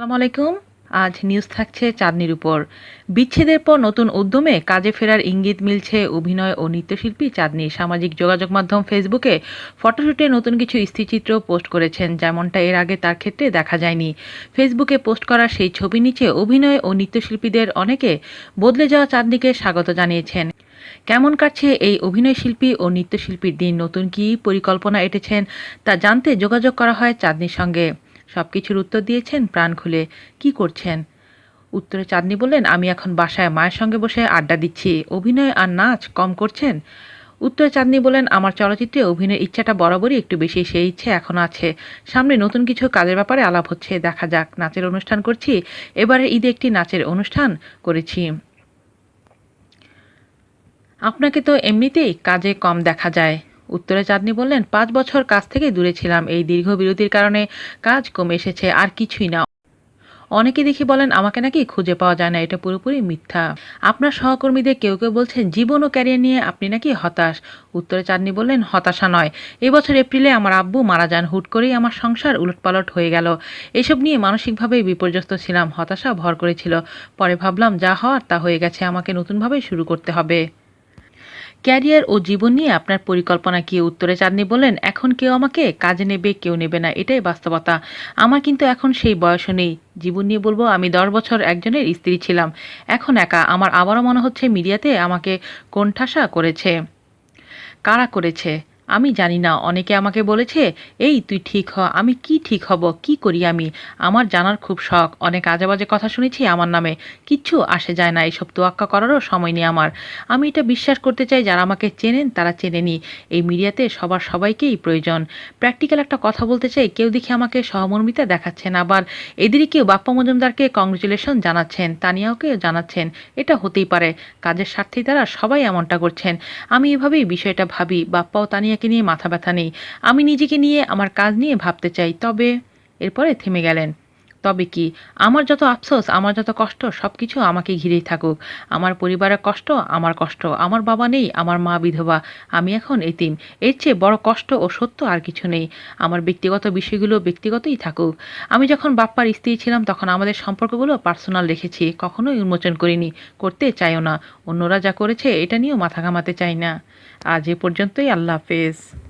আসসালামু আলাইকুম। আজ নিউজ থাকছে চাঁদনির উপর। বিচ্ছেদের পর নতুন উদ্যমে কাজে ফেরার ইঙ্গিত মিলছে অভিনয় ও নৃত্যশিল্পী চাঁদনি। সামাজিক যোগাযোগ মাধ্যম ফেসবুকে ফটোশুটে নতুন কিছু স্থিরচিত্র পোস্ট করেছেন, যেমনটা এর আগে তার ক্ষেত্রে দেখা যায়নি। ফেসবুকে পোস্ট করা সেই ছবি নিচে অভিনয় ও নৃত্যশিল্পীদের অনেকে বদলে যাওয়া চাঁদনিকে স্বাগত জানিয়েছেন। কেমন কাটছে এই অভিনয় শিল্পী ও নৃত্যশিল্পীর দিন? নতুন কী পরিকল্পনা এঁটেছেন? তা জানতে যোগাযোগ করা হয় চাঁদনির সঙ্গে। সব কিছুর উত্তর দিয়েছেন, প্রাণ খুলে, কি করছেন? উত্তরে চাঁদনি বললেন, আমি এখন বাসায় মায়ের সঙ্গে বসে আড্ডা দিচ্ছি। অভিনয় আর নাচ কম করছেন? উত্তরে চাঁদনি বলেন আমার চলচ্চিত্রে অভিনয়ের ইচ্ছাটা বরাবরই একটু বেশি, সেই ইচ্ছে এখনও আছে। সামনে নতুন কিছু কাজের ব্যাপারে আলাপ হচ্ছে, দেখা যাক। নাচের অনুষ্ঠান করছি এবারে ঈদে একটি নাচের অনুষ্ঠান করেছি। আপনাকে তো এমনিতেই কাজে কম দেখা যায়। উত্তরে চাঁদনি বললেন, পাঁচ বছর কাজ থেকে দূরে ছিলাম। এই দীর্ঘ বিরতির কারণে কাজ কমে এসেছে, আর কিছুই না। অনেকে দেখি বলেন, আমাকে নাকি খুঁজে পাওয়া যায় না, এটা পুরোপুরি মিথ্যা। আপনার সহকর্মীদের কেউ কেউ বলছেন, জীবন ও ক্যারিয়ার নিয়ে আপনি নাকি হতাশ? উত্তরে চাঁদনি বললেন, হতাশা নয়। এবছর এপ্রিলে আমার আব্বু মারা যান। হুট করেই আমার সংসার উলটপালট হয়ে গেল। এসব নিয়ে মানসিকভাবে বিপর্যস্ত ছিলাম। হতাশা ভর করেছিল। পরে ভাবলাম, যা হওয়ার তা হয়ে গেছে। আমাকে নতুনভাবে শুরু করতে হবে। ক্যারিয়ার ও জীবন নিয়ে আপনার পরিকল্পনা কি উত্তরে চাঁদনি বলেন, এখন কেউ আমাকে কাজে নেবে, কেউ নেবে না। এটাই বাস্তবতা। আমার কিন্তু এখন সেই বয়সও নেই। জীবন নিয়ে বলব, আমি দশ বছর একজনের স্ত্রী ছিলাম। এখন একা। আমার আবারও মনে হচ্ছে মিডিয়াতে আমাকে কোণঠাসা করেছে, কারা করেছে। আমি জানি না, অনেকে আমাকে বলেছে, এই, তুই ঠিক হ, আমি কি ঠিক হব, কি করি আমি? আমার জানার খুব শখ, অনেক আজেবাজে কথা শুনেছি আমার নামে, কিচ্ছু আসে যায় না এইসব তোয়াক্কা করারও সময় নেই আমার। আমি এটা বিশ্বাস করতে চাই, যারা আমাকে চেনেন তারা চেনেনি, এই মিডিয়াতে সবার সবাইকেই প্রয়োজন। প্র্যাকটিক্যাল একটা কথা বলতে চাই, কেউ দেখে আমাকে সহমর্মিতা দেখাচ্ছেন, আবার এদেরই কেউ বাপ্পা মজুমদারকে কংগ্রেচুলেশন জানাচ্ছেন তানিয়াওকে জানাচ্ছেন, এটা হতেই পারে, কাজের স্বার্থেই তারা সবাই এমনটা করছেন। আমি এভাবেই বিষয়টা ভাবি বাপ্পা ও তানিয়া আমাকে নিয়ে মাথা ব্যথা নেই। আমি নিজেকে নিয়ে আমার কাজ নিয়ে ভাবতে চাই, তবে এরপরে থেমে গেলেন। তবে কি, আমার যত আফসোস, আমার যত কষ্ট সব কিছু আমাকে ঘিরেই থাকুক। আমার পরিবারের কষ্ট, আমার কষ্ট। আমার বাবা নেই, আমার মা বিধবা। আমি এখন এতিম। এর চেয়ে বড় কষ্ট ও সত্য আর কিছু নেই। আমার ব্যক্তিগত বিষয়গুলো ব্যক্তিগতই থাকুক। আমি যখন বাপ্পার স্ত্রী ছিলাম, তখন আমাদের সম্পর্কগুলো পার্সোনাল রেখেছি। কখনোই উন্মোচন করিনি। করতে চাইও না। অন্যরা যা করেছে, এটা নিয়েও মাথা ঘামাতে চাই না। আজ এ পর্যন্তই। আল্লাহ হাফেজ।